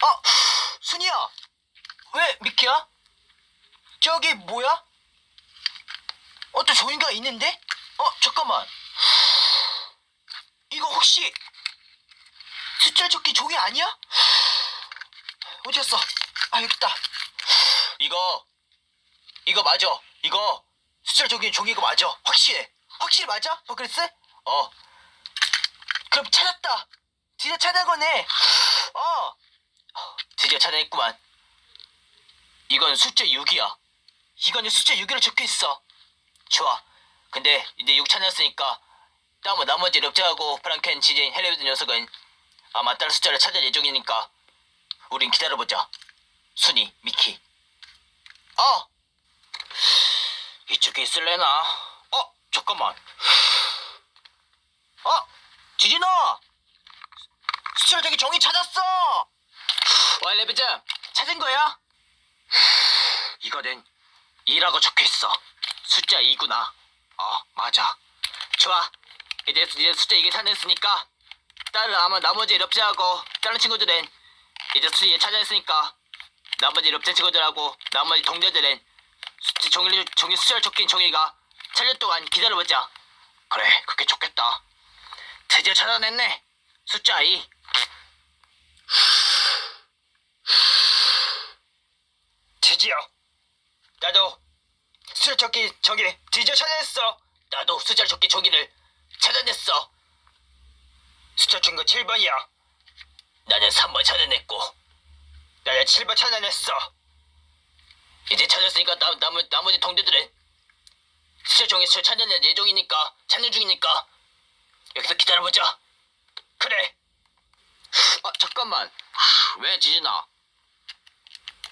아, 순이야. 왜 미키야? 저기 뭐야? 어, 또 종이가 있는데? 어, 잠깐만. 이거 혹시 숫자 적기 종이 아니야? 어디 갔어? 아, 여기 있다. 이거, 이거 맞아. 이거 숫자 적기 종이 이거 맞아. 확실해. 확실히 맞아? 어, 그랬어? 어. 그럼 찾았다. 드디어 찾은 거네. 어. 드디어 찾아냈구만. 이건 숫자 6이야. 이거는 숫자 6이라 적혀 있어. 좋아. 근데 이제 6 찾았으니까 다음은 나머지 럽자하고 프랑켄, 지제인, 헬레비드 녀석은 아마 다른 숫자를 찾을 예정이니까 우린 기다려보자. 순이, 미키. 어! 이쪽에 있을래나? 어, 잠깐만. 어, 지진아! 수철 저기 종이 찾았어! 와, 레비즈, 찾은 거야? 이거는 2라고 적혀 있어. 숫자 2구나. 어, 맞아. 좋아. 이제, 이제 숫자 2개 찾았으니까, 다른 아마 나머지 럽자하고, 다른 친구들은 이제 숫자 2 찾아냈으니까, 나머지 럽자 친구들하고, 나머지 동료들은 숫자 종이, 종이 숫자를 적힌 종이가 찾을 동안 기다려보자. 그래, 그게 좋겠다. 드디어 찾아냈네. 숫자 2. 드디어. 나도 적기 저기 드디어 찾아냈어. 나도 적기 저기를 찾아냈어. 준거 7번이야. 나는 3번 찾아냈고 나는 7번 찾아냈어. 이제 찾았으니까 나, 나머, 나머지 동료들은 숫자 종이 숫자 찾아낼 예정이니까 찾는 중이니까 여기서 기다려보자. 그래. 아 잠깐만. 왜 지진아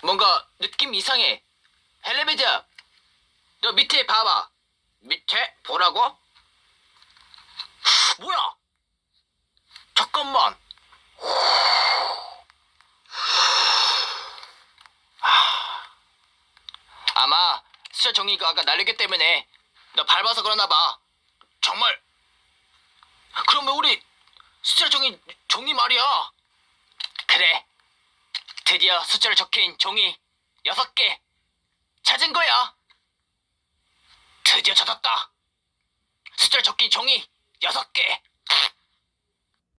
뭔가 느낌 이상해. 헬레베드, 너 밑에 봐봐. 밑에 보라고? 뭐야? 잠깐만. 아마 수철 종이가 아까 날리기 때문에 너 밟아서 그러나 봐. 정말? 그러면 우리 수철 종이 종이 말이야. 그래. 드디어 숫자를 적힌 종이 여섯 개 찾은 거야. 드디어 찾았다. 숫자를 적힌 종이 여섯 개.